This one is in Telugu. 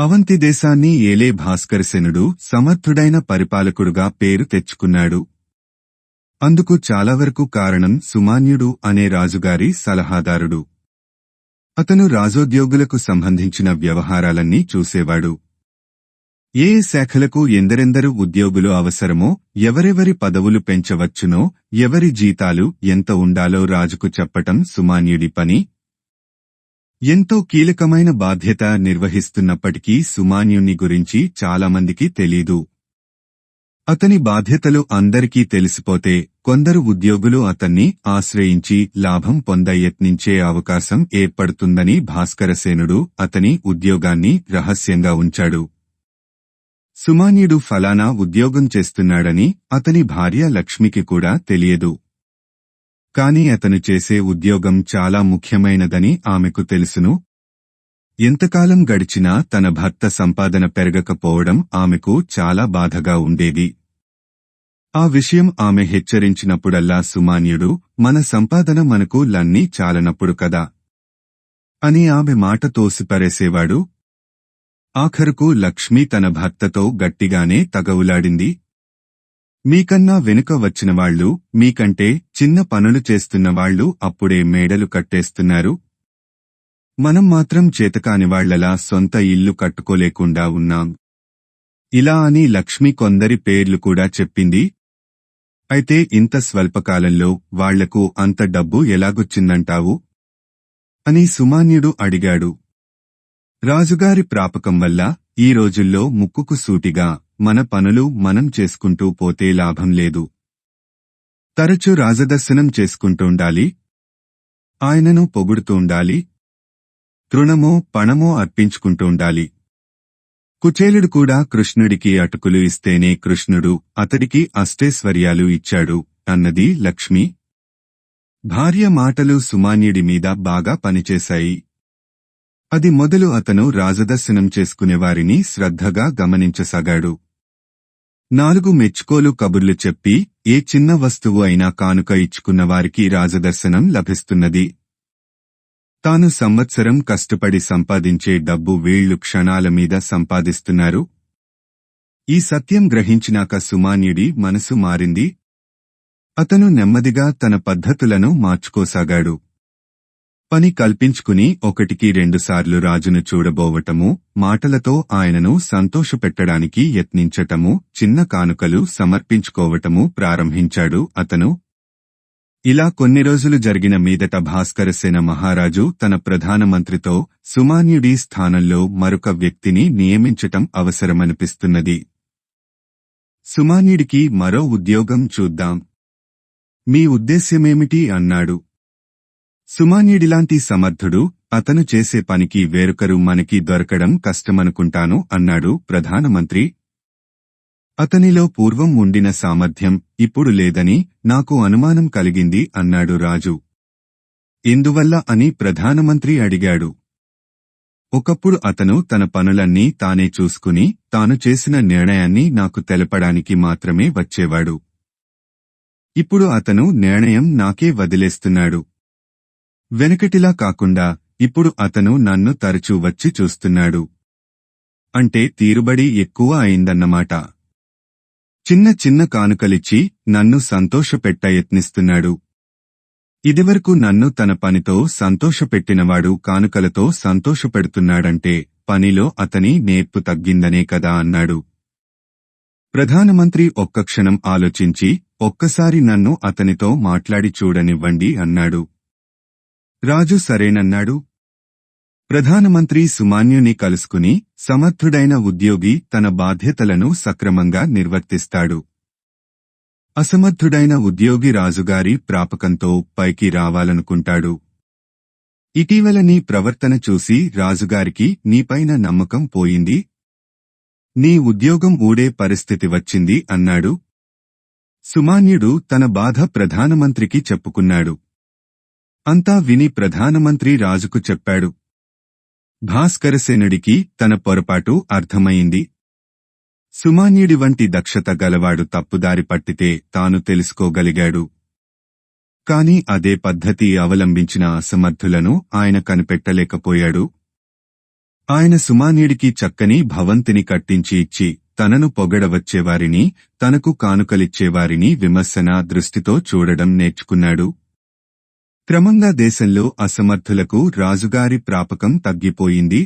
అవంతి దేశాన్ని ఏలే భాస్కరసేనుడు సమర్థుడైన పరిపాలకుడుగా పేరు తెచ్చుకున్నాడు. అందుకు చాలావరకు కారణం సుమాన్యుడు అనే రాజుగారి సలహాదారుడు. అతను రాజోద్యోగులకు సంబంధించిన వ్యవహారాలన్నీ చూసేవాడు. ఏ శాఖలకు ఎందరెందరు ఉద్యోగులు అవసరమో ఎవరెవరి పదవులు పెంచవచ్చునో ఎవరి జీతాలు ఎంత ఉండాలో రాజుకు చెప్పటం సుమాన్యుడి పని. ఎంతో కీలకమైన బాధ్యత నిర్వహిస్తున్నప్పటికీ సుమాన్యుణ్ణి గురించి చాలామందికి తెలీదు. అతని బాధ్యతలు అందరికీ తెలిసిపోతే కొందరు ఉద్యోగులు అతన్ని ఆశ్రయించి లాభం పొంద యత్నించే అవకాశం ఏర్పడుతుందని భాస్కరసేనుడు అతని ఉద్యోగాన్ని రహస్యంగా ఉంచాడు. సుమాన్యుడు ఫలానా ఉద్యోగం చేస్తున్నాడని అతని భార్య లక్ష్మికి కూడా తెలియదు. కాని అతను చేసే ఉద్యోగం చాలా ముఖ్యమైనదని ఆమెకు తెలుసును. ఎంతకాలం గడిచినా తన భర్త సంపాదన పెరగకపోవడం ఆమెకు చాలా బాధగా ఉండేది. ఆ విషయం ఆమె హెచ్చరించినప్పుడల్లా సుమాన్యుడు మన సంపాదన మనకు లన్నీ చాలనప్పుడు కదా? అని ఆమె మాట తోసిపరేసేవాడు. ఆఖరుకు లక్ష్మి తన భర్తతో గట్టిగానే తగవులాడింది. మీకన్నా వెనుక వచ్చినవాళ్ళు మీకంటే చిన్న పనులు చేస్తున్నవాళ్ళు అప్పుడే మేడలు కట్టేస్తున్నారు. మనం మాత్రం చేతకానివాళ్ళలా సొంత ఇల్లు కట్టుకోలేకుండా ఉన్నాం. ఇలా అని లక్ష్మి కొందరి పేర్లు కూడా చెప్పింది. అయితే ఇంత స్వల్పకాలంలో వాళ్ళకు అంత డబ్బు ఎలాగొచ్చిందంటావు? అని సుమాన్యుడు అడిగాడు. రాజుగారి ప్రాపకం వల్ల ఈ రోజుల్లో ముక్కుకు సూటిగా మన పనులు మనం చేసుకుంటూ పోతే లాభం లేదు. తరచూ రాజదర్శనం చేసుకుంటూండాలి ఆయనను పొగుడుతూండాలి తృణమో పణమో అర్పించుకుంటూండాలి కుచేలుడు కూడా కృష్ణుడికి అటుకులు ఇస్తేనే కృష్ణుడు అతడికి అష్టైశ్వర్యాలు ఇచ్చాడు అన్నది లక్ష్మి. భార్య మాటలు సుమాన్యుడి మీద బాగా పనిచేశాయి. అది మొదలు అతను రాజదర్శనం చేసుకునేవారిని శ్రద్ధగా గమనించసాగాడు. నాలుగు మెచ్చుకోలు కబుర్లు చెప్పి ఏ చిన్న వస్తువు అయినా కానుక ఇచ్చుకున్న వారికి రాజదర్శనం లభిస్తున్నది. తాను సంవత్సరం కష్టపడి సంపాదించే డబ్బు వీళ్ళు క్షణాల మీద సంపాదిస్తున్నారు. ఈ సత్యం గ్రహించినాక సుమాన్యుడి మనసు మారింది. అతను నెమ్మదిగా తన పద్ధతులను మార్చుకోసాగాడు. పని కల్పించుకుని ఒకటికి రెండుసార్లు రాజును చూడబోవటము మాటలతో ఆయనను సంతోషపెట్టడానికి యత్నించటము చిన్న కానుకలు సమర్పించుకోవటము ప్రారంభించాడు అతను. ఇలా కొన్ని రోజులు జరిగిన మీదట భాస్కరసేన మహారాజు తన ప్రధానమంత్రితో సుమాన్యుడి స్థానంలో మరొక వ్యక్తిని నియమించటం అవసరమనిపిస్తున్నది. సుమాన్యుడికి మరో ఉద్యోగం చూద్దాం. మీ ఉద్దేశ్యమేమిటి? అన్నాడు. సుమాన్యుడిలాంటి సమర్థుడు అతను చేసే పనికి వేరొకరు మనకి దొరకడం కష్టమనుకుంటాను అన్నాడు ప్రధానమంత్రి. అతనిలో పూర్వం ఉండిన సామర్థ్యం ఇప్పుడు లేదని నాకు అనుమానం కలిగింది అన్నాడు రాజు. ఎందువల్ల అని ప్రధానమంత్రి అడిగాడు. ఒకప్పుడు అతను తన పనులన్నీ తానే చూసుకుని తాను చేసిన నిర్ణయాన్ని నాకు తెలపడానికి మాత్రమే వచ్చేవాడు. ఇప్పుడు అతను నిర్ణయం నాకే వదిలేస్తున్నాడు. వెనకటిలా కాకుండా ఇప్పుడు అతను నన్ను తరచూ వచ్చి చూస్తున్నాడు. అంటే తీరుబడి ఎక్కువ అయిందన్నమాట. చిన్న చిన్న కానుకలిచ్చి నన్ను సంతోషపెట్ట యత్నిస్తున్నాడు. ఇదివరకు నన్ను తన పనితో సంతోషపెట్టినవాడు కానుకలతో సంతోషపెడుతున్నాడంటే పనిలో అతని నేర్పు తగ్గిందనే కదా అన్నాడు. ప్రధానమంత్రి ఒక్క క్షణం ఆలోచించి ఒక్కసారి నన్ను అతనితో మాట్లాడి చూడనివ్వండి అన్నాడు. రాజు సరేనన్నాడు. ప్రధానమంత్రి సుమాన్యుని కలుసుకుని సమర్థుడైన ఉద్యోగి తన బాధ్యతలను సక్రమంగా నిర్వర్తిస్తాడు. అసమర్థుడైన ఉద్యోగి రాజుగారి ప్రాపకంతో పైకి రావాలనుకుంటాడు. ఇటీవల నీ ప్రవర్తన చూసి రాజుగారికి నీపైన నమ్మకం పోయింది. నీ ఉద్యోగం ఊడే పరిస్థితి వచ్చింది అన్నాడు. సుమాన్యుడు తన బాధ ప్రధానమంత్రికి చెప్పుకున్నాడు. అంతా విని ప్రధానమంత్రి రాజుకు చెప్పాడు. భాస్కరసేనుడికి తన పొరపాటు అర్థమైంది. సుమాన్యుడి వంటి దక్షత గలవాడు తప్పుదారి పట్టితే తాను తెలుసుకోగలిగాడు. కాని అదే పద్ధతి అవలంబించిన అసమర్థులను ఆయన కనిపెట్టలేకపోయాడు. ఆయన సుమానీడికి చక్కని భవంతిని కట్టించి ఇచ్చి తనను పొగడవచ్చేవారిని తనకు కానుకలిచ్చేవారిని విమర్శన దృష్టితో చూడడం నేర్చుకున్నాడు. క్రమంగా దేశంలో అసమర్థులకు రాజుగారి ప్రాపకం తగ్గిపోయింది.